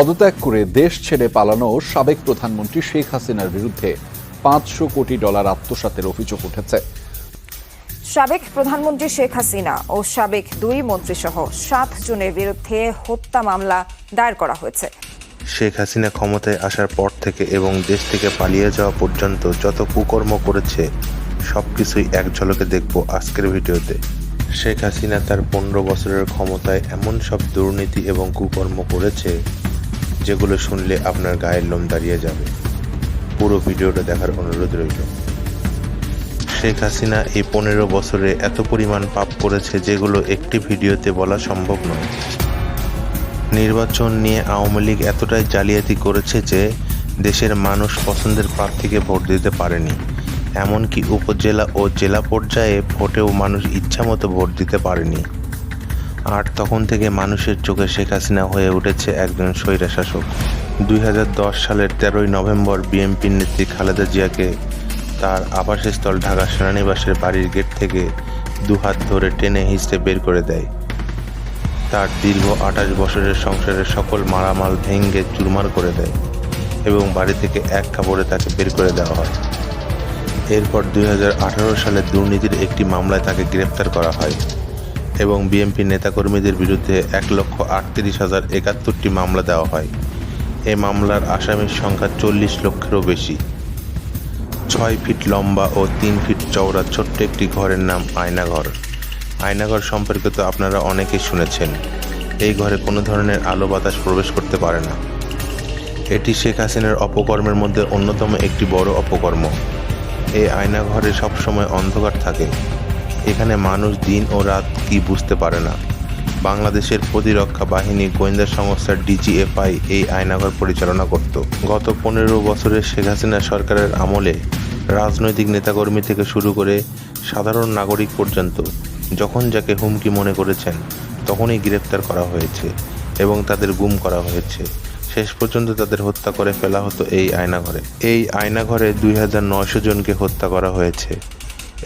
পদত্যাগ করে দেশ ছেড়ে পালানো সাবেক প্রধানমন্ত্রী শেখ হাসিনার বিরুদ্ধে পাঁচশো কোটি ডলার আত্মসাতের অভিযোগ উঠেছে। সাবেক প্রধানমন্ত্রী শেখ হাসিনা ও সাবেক দুই মন্ত্রীসহ সাত জনের বিরুদ্ধে হত্যা মামলা দায়ের করা হয়েছে। শেখ হাসিনা ক্ষমতায় আসার পর থেকে এবং দেশ থেকে পালিয়ে যাওয়া পর্যন্ত যত কুকর্ম করেছে সব কিছুই এক ঝলকে দেখব আজকের ভিডিওতে। শেখ হাসিনা তার পনেরো বছরের ক্ষমতায় এমন সব দুর্নীতি এবং কুকর্ম করেছে যেগুলো শুনলে আপনার গায়ের লোম দাঁড়িয়ে যাবে। পুরো ভিডিওটা দেখার অনুরোধ রইল। শেখ হাসিনা এই পনেরো বছরে এত পরিমাণ পাপ করেছে যেগুলো একটি ভিডিওতে বলা সম্ভব নয়। নির্বাচন নিয়ে আওয়ামী লীগ এতটাই জালিয়াতি করেছে যে দেশের মানুষ পছন্দের প্রার্থীকে ভোট দিতে পারেনি। এমনকি উপজেলা ও জেলা পর্যায়ে ভোটেও মানুষ ইচ্ছামতো ভোট দিতে পারেনি। আর তখন থেকে মানুষের চোখে শেখ হাসিনা হয়ে উঠেছে একজন স্বৈরাশাসক দুই সালের তেরোই নভেম্বর বিএনপির নেত্রী খালেদা জিয়াকে তার আবাসস্থল ঢাকা সেনানিবাসের বাড়ির গেট থেকে দুহাত ধরে টেনে হিঁচড়ে বের করে দেয়। তার দীর্ঘ আঠাশ বছরের সংসারের সকল মারামাল ভেঙ্গে চুরমার করে দেয় এবং বাড়ি থেকে এক কাপড়ে তাকে বের করে দেওয়া হয়। এরপর দুই হাজার আঠারো সালে দুর্নীতির একটি মামলায় তাকে গ্রেপ্তার করা হয়। এবং বিএনপি নেতাকর্মীদের বিরুদ্ধে এক লক্ষ আটত্রিশ হাজার একাত্তরটি মামলা দেওয়া হয়। এই মামলার আসামির সংখ্যা চল্লিশ লক্ষেরও বেশি। ছয় ফিট লম্বা ও তিন ফিট চওড়া ছোট্ট একটি ঘরের নাম আয়নাঘর। আয়নাঘর সম্পর্কে তো আপনারা অনেকেই শুনেছেন। এই ঘরে কোনো ধরনের আলো বাতাস প্রবেশ করতে পারে না। এটি শেখ হাসিনার অপকর্মের মধ্যে অন্যতম একটি বড় অপকর্ম। এই আয়নাঘরে সবসময় অন্ধকার থাকে। এখানে মানুষ দিন ও রাত কি বুঝতে পারে না। বাংলাদেশের প্রতিরক্ষা বাহিনী গোয়েন্দা সংস্থার ডিজিএফআই এই আয়নাঘর পরিচালনা করত। গত পনেরো বছরের শেখ হাসিনা সরকারের আমলে রাজনৈতিক নেতাকর্মী থেকে শুরু করে সাধারণ নাগরিক পর্যন্ত যখন যাকে হুমকি মনে করেছেন, তখনই গ্রেপ্তার করা হয়েছে এবং তাদের গুম করা হয়েছে। শেষ পর্যন্ত তাদের হত্যা করে ফেলা হতো এই আয়নাঘরে এই আয়নাঘরে দুই হাজার নয়শো জনকে হত্যা করা হয়েছে।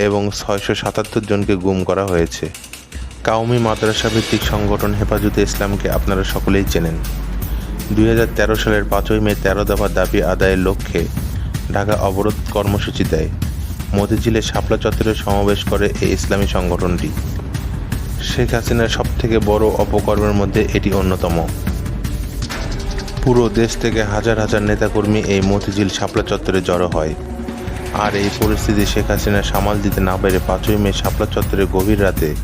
এবং ছয়শো সাতাত্তর জনকে গুম করা হয়েছে। কাউমি মাদ্রাসা ভিত্তিক সংগঠন হেফাজতে ইসলামকে আপনারা সকলেই চেনেন। দুই হাজার তেরো সালের পাঁচই মে তেরো দফা দাবি আদায়ের লক্ষ্যে ঢাকা অবরোধ কর্মসূচি দেয়। মতিঝিলে শাপলা চত্বরে সমাবেশ করে এই ইসলামী সংগঠনটি। শেখ হাসিনার সবথেকে বড় অপকর্মের মধ্যে এটি অন্যতম। পুরো দেশ থেকে হাজার হাজার নেতাকর্মী এই মতিঝিল শাপলা চত্বরে জড়ো হয়। আর এই পরিস্থিতি শেখ হাসিনা সামাল দিতে না পেরে পাঁচই মে শাপলা চত্বরে গভীর রাতে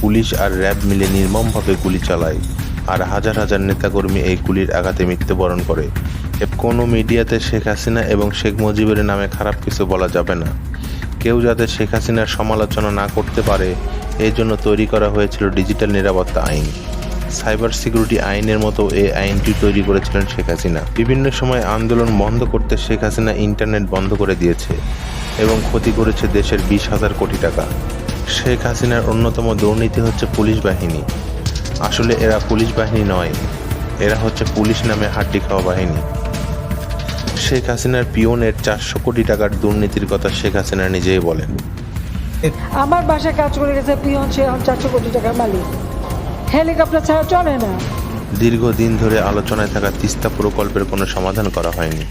পুলিশ আর র্যাব মিলে নির্মমভাবে গুলি চালায় আর হাজার হাজার নেতাকর্মী এই গুলির আঘাতে মৃত্যুবরণ করে। কোনো মিডিয়াতে শেখ হাসিনা এবং শেখ মুজিবের নামে খারাপ কিছু বলা যাবে না। কেউ যাতে শেখ হাসিনার সমালোচনা না করতে পারে এই জন্য তৈরি করা হয়েছিল ডিজিটাল নিরাপত্তা আইন। সাইবার সিকিউরিটি আইনের মতো এই আইনটি তৈরি করেছিলেন শেখ হাসিনা। বিভিন্ন সময় আন্দোলন বন্ধ করতে শেখ হাসিনা ইন্টারনেট বন্ধ করে দিয়েছে এবং ক্ষতি করেছে দেশের বিশ হাজার কোটি টাকা। শেখ হাসিনার অন্যতম দুর্নীতি হচ্ছে পুলিশ বাহিনী। আসলে এরা পুলিশ বাহিনী নয়, এরা হচ্ছে পুলিশ নামে হাড্ডি খাওয়া বাহিনী। শেখ হাসিনার পিওনের চারশো কোটি টাকার দুর্নীতির কথা শেখ হাসিনা নিজেই বলেন। আমার বাসায় কাজ করে গেছে পিয়ন সে চারশো কোটি টাকার মালিক। হেলিকপ্টার ছাড়া চলে না। দীর্ঘদিন ধরে আলোচনায় থাকা তিস্তা প্রকল্পের কোনো সমাধান করা হয়নি।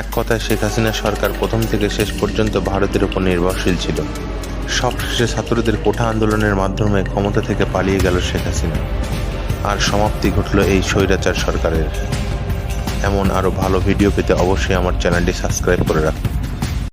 এক কথায় শেখ হাসিনা সরকার প্রথম থেকে শেষ পর্যন্ত ভারতের উপর নির্ভরশীল ছিল। সবশেষে ছাত্রদের কোঠা আন্দোলনের মাধ্যমে ক্ষমতা থেকে পালিয়ে গেল শেখ হাসিনা। আর সমাপ্তি ঘটল এই স্বৈরাচার সরকারের। এমন আরও ভালো ভিডিও পেতে অবশ্যই আমার চ্যানেলটি সাবস্ক্রাইব করে রাখুন।